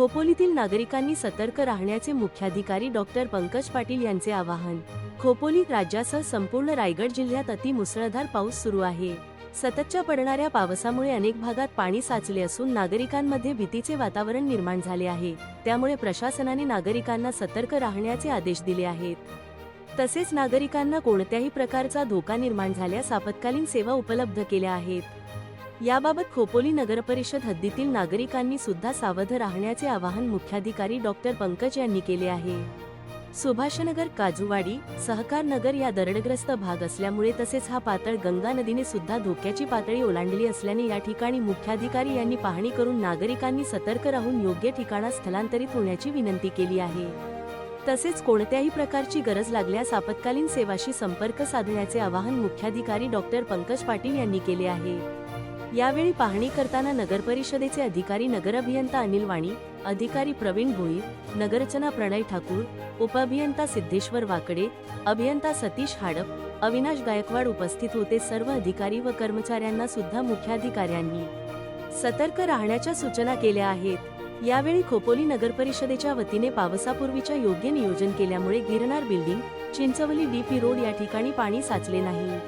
खोपोलीतील नागरिकांनी सतर्क राहण्याचे मुख्याधिकारी डॉक्टर पंकज पाटील यांचे आवाहन. खोपोली राज्यासह संपूर्ण रायगड जिल्ह्यात अतिमुसळधार पाऊस सुरू आहे. सततच्या पडणाऱ्या पावसामुळे अनेक भागात पाणी साचले असून नागरिकांमध्ये भीतीचे वातावरण निर्माण झाले आहे. त्यामुळे प्रशासनाने नागरिकांना सतर्क राहण्याचे आदेश दिले आहेत. तसेच नागरिकांना कोणत्याही प्रकारचा धोका निर्माण झाल्यास आपत्कालीन सेवा उपलब्ध केल्या आहेत. याबाबत खोपोली नगरपरिषद हद्दीतील नागरिकांनी सुद्धा सावध राहण्याचे आवाहन मुख्याधिकारी डॉक्टर पंकज यांनी केले आहे. सुभाषनगर काजूवाडी सहकार नगर या दरडग्रस्त भाग असल्यामुळे तसेच हा पातळ गंगा नदीने सुद्धा धोक्याची पातळी ओलांडली असल्याने या ठिकाणी मुख्याधिकारी यांनी पाहणी करून नागरिकांनी सतर्क राहून योग्य ठिकाणात स्थलांतरित होण्याची विनंती केली आहे. तसेच कोणत्याही प्रकारची गरज लागल्यास आपत्कालीन सेवाशी संपर्क साधण्याचे आवाहन मुख्याधिकारी डॉक्टर पंकज पाटील यांनी केले आहे. यावेळी पाहणी करताना नगरपरिषदेचे अधिकारी नगर अभियंता अनिल वाणी अधिकारी प्रवीण भोईर नगरचना प्रणय ठाकूर उपअभियंता सिद्धेश्वर वाकडे अभियंता सतीश हाडप अविनाश गायकवाड उपस्थित होते. सर्व अधिकारी व कर्मचाऱ्यांना सुद्धा मुख्याधिकाऱ्यांनी सतर्क राहण्याच्या सूचना केल्या आहेत. यावेळी खोपोली नगरपरिषदेच्या वतीने पावसापूर्वीच्या योग्य नियोजन केल्यामुळे Girnar building Chinchavali DP road या ठिकाणी पाणी साचले नाही.